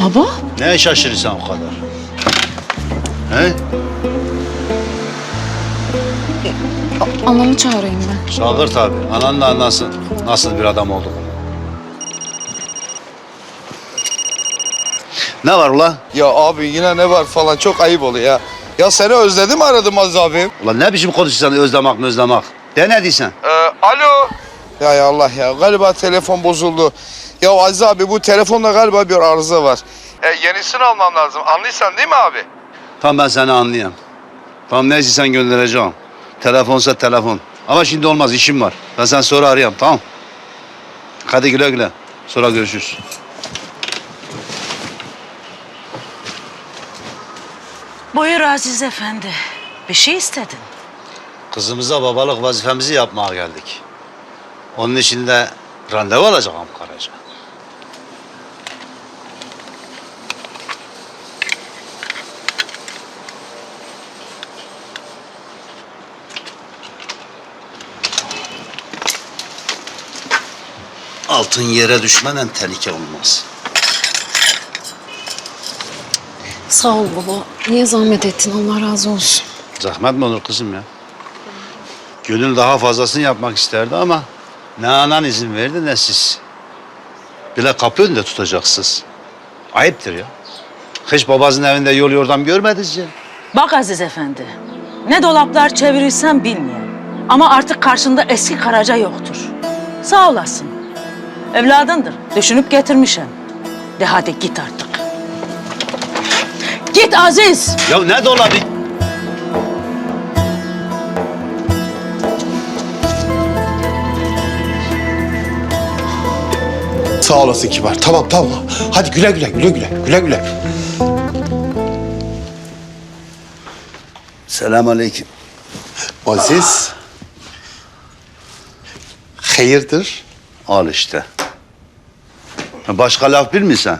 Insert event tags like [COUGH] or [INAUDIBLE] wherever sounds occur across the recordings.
Baba? Ne şaşırırsan o kadar? He? Anamı çağırayım ben. Çağır tabii. Anan da anlasın nasıl bir adam oldum. Ne var ula? Ya abi yine ne var falan çok ayıp oluyor ya. Ya seni özledim aradım Aziz abi. Ulan ne biçim konuşuyorsun özlemek özlemek? De ne diyorsun? Ee, alo. Ya ya Allah ya galiba telefon bozuldu. Ya Aziz abi bu telefonda galiba bir arıza var. E, yenisini almam lazım. Anlıyorsan değil mi abi? Tamam ben seni anlayayım. Tamam neyse sen göndereceğim. Telefonsa telefon. Ama şimdi olmaz işim var. Ben sen sonra arayayım tamam. Hadi güle güle. Sonra görüşürüz. Buyur Aziz Efendi. Bir şey istedin. Kızımıza babalık vazifemizi yapmaya geldik. Onun için de randevu alacağım Karaca. Altın yere düşmeden tehlike olmaz. Sağ ol baba. Niye zahmet ettin? Allah razı olsun. Zahmet mi olur kızım ya? Gönül daha fazlasını yapmak isterdi ama ne anan izin verdi ne siz. Bile kapı önünde tutacaksınız. Ayıptır ya. Hiç babasının evinde yol yordam görmediniz ya. Bak Aziz Efendi. Ne dolaplar çevirirsen bilmiyorum. Ama artık karşında eski Karaca yoktur. Sağ olasın. Evladındır. Düşünüp getirmişim. De hadi git artık. Git Aziz. Ya ne dolabı? Sağ olasın kibar. Tamam tamam. Hadi güle güle güle güle güle güle. Selamünaleyküm. Aziz. Hayırdır? Al işte. Başka laf bilmiyorsan.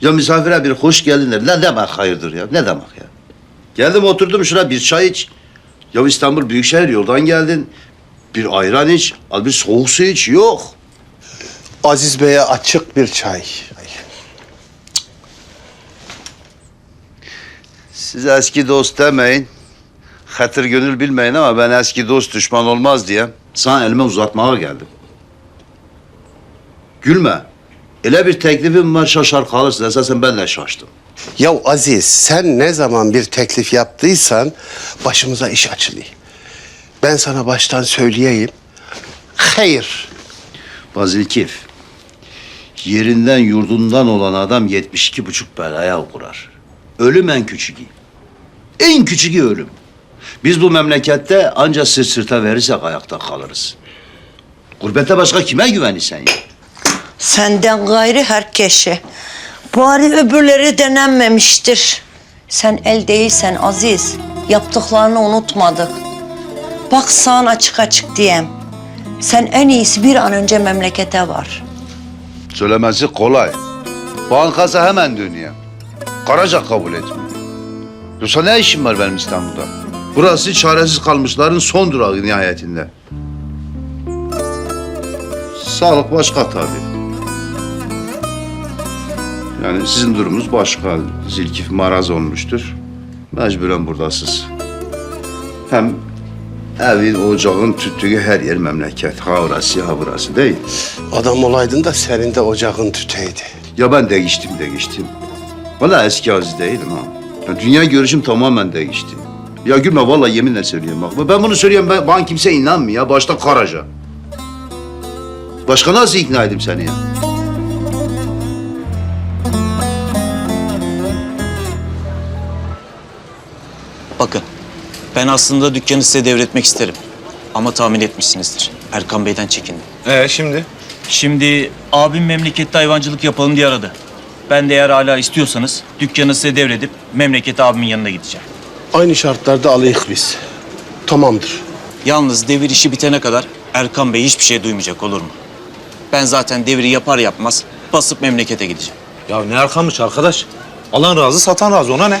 Ya misafire bir hoş geldinler. Ne demek hayırdır ya? Ne demek ya? Geldim oturdum şuraya bir çay iç. Ya İstanbul Büyükşehir yoldan geldin. Bir ayran iç. Al bir soğuk su iç. Yok. Aziz Bey'e açık bir çay. Ay. Siz eski dost demeyin. Hatır gönül bilmeyin ama ben eski dost düşman olmaz diye sana elime uzatmaya geldim. Gülme. Öyle bir teklifim var şaşar kalırsın. Esasen ben de şaştım. Ya Aziz sen ne zaman bir teklif yaptıysan başımıza iş açılıyor. Ben sana baştan söyleyeyim. Hayır. Bazilkif. Yerinden yurdundan olan adam 72 buçuk belaya kurar. Ölüm en küçüğü. En küçüğü ölüm. Biz bu memlekette anca sırt sırta verirsek ayakta kalırız. Gurbette başka kime güvenirsen ya? Senden gayrı herkese. Bari öbürleri denenmemiştir. Sen el değilsen Aziz. Yaptıklarını unutmadık. Bak sağın açık açık diyem. Sen en iyisi bir an önce memlekete var. Söylemesi kolay. Bankası hemen dönüyor. Karaca kabul etmiyor. Yoksa ne işim var benim İstanbul'da? Burası çaresiz kalmışların son durağı nihayetinde. Sağlık başka tabii. Yani sizin durumunuz başka. Zilkif maraz olmuştur. Mecburen buradasınız. Hem evin, ocağın tüttüğü her yer memleket. Ha orası ha burası değil. Adam olaydın da senin de ocağın tüteydi. Ya ben değiştim değiştim. Valla eski Aziz değilim ha. Ya dünya görüşüm tamamen değişti. Ya gülme vallahi yeminle söylüyorum bak. Ben bunu söylüyorum ben, bana kimse inanmıyor ya. Başta Karaca. Başka nasıl ikna edeyim seni ya? Bakın, ben aslında dükkanı size devretmek isterim. Ama tahmin etmişsinizdir. Erkan Bey'den çekindim. Ee şimdi? Şimdi abim memlekette hayvancılık yapalım diye aradı. Ben de eğer hala istiyorsanız dükkanı size devredip memlekete abimin yanına gideceğim. Aynı şartlarda alayık biz. Tamamdır. Yalnız devir işi bitene kadar Erkan Bey hiçbir şey duymayacak olur mu? Ben zaten devri yapar yapmaz basıp memlekete gideceğim. Ya ne arkamış arkadaş? Alan razı, satan razı. Ona ne?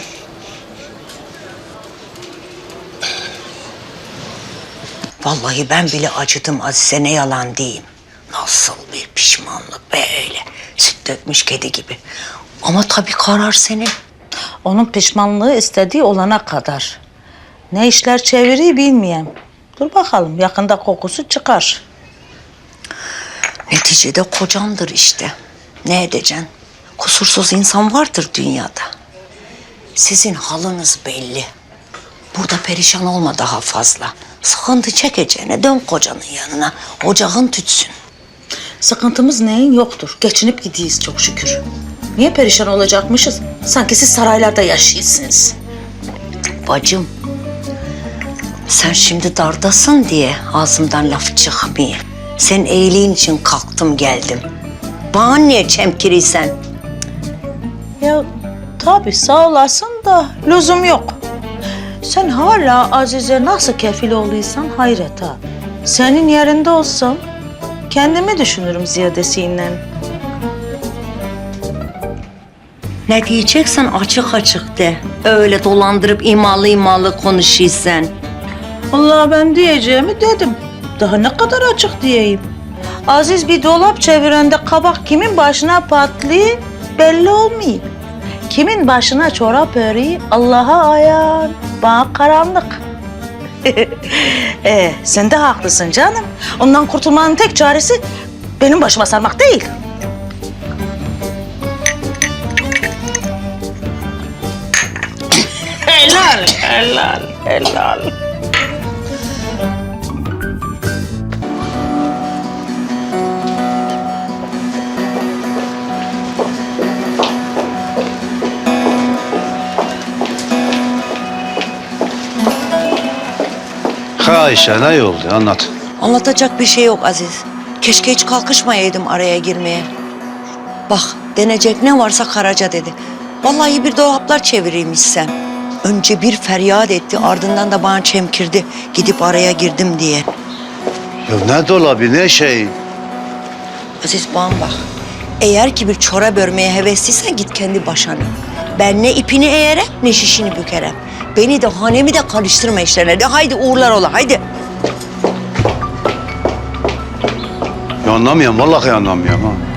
Vallahi ben bile acıdım Azize ne yalan diyeyim. Nasıl bir pişmanlık böyle. Süt dökmüş kedi gibi. Ama tabii karar senin. Onun pişmanlığı istediği olana kadar. Ne işler çevirir bilmeyem. Dur bakalım yakında kokusu çıkar. Neticede kocandır işte. Ne edeceksin? Kusursuz insan vardır dünyada. Sizin halınız belli. Burada perişan olma daha fazla. Sıkıntı çekeceğine dön kocanın yanına. Ocağın tütsün. Sıkıntımız neyin yoktur. Geçinip gidiyiz çok şükür. Niye perişan olacakmışız? Sanki siz saraylarda yaşıyorsunuz. Bacım, sen şimdi dardasın diye ağzımdan laf çıkmıyor. Sen iyiliğin için kalktım geldim. Bana niye çemkiriysen? Ya tabii sağ olasın da lüzum yok. Sen hala Azize nasıl kefil oluyorsan hayret ha. Senin yerinde olsam kendimi düşünürüm ziyadesiyle. Ne diyeceksen açık açık de. Öyle dolandırıp imalı imalı konuşuyorsan. Allah ben diyeceğimi dedim. Daha ne kadar açık diyeyim. Aziz bir dolap çevirende kabak kimin başına patlıyor belli olmuyor. Kimin başına çorap örüyor Allah'a ayan. Bana karanlık. [LAUGHS] ee, sen de haklısın canım. Ondan kurtulmanın tek çaresi benim başıma sarmak değil. helal, helal, helal. Ayşe ne oldu anlat. Anlatacak bir şey yok Aziz. Keşke hiç kalkışmayaydım araya girmeye. Bak denecek ne varsa Karaca dedi. Vallahi bir dolaplar çeviriymişsen. Önce bir feryat etti ardından da bana çemkirdi. Gidip araya girdim diye. Ya ne dolabı ne şey. Aziz bana bak. Eğer ki bir çorap örmeye hevesliysen git kendi başına. Ben ne ipini eğerem ne şişini bükerem. Beni de hanemi de karıştırma işlerine. De haydi uğurlar ola haydi. Ya anlamıyorum vallahi anlamıyorum ha.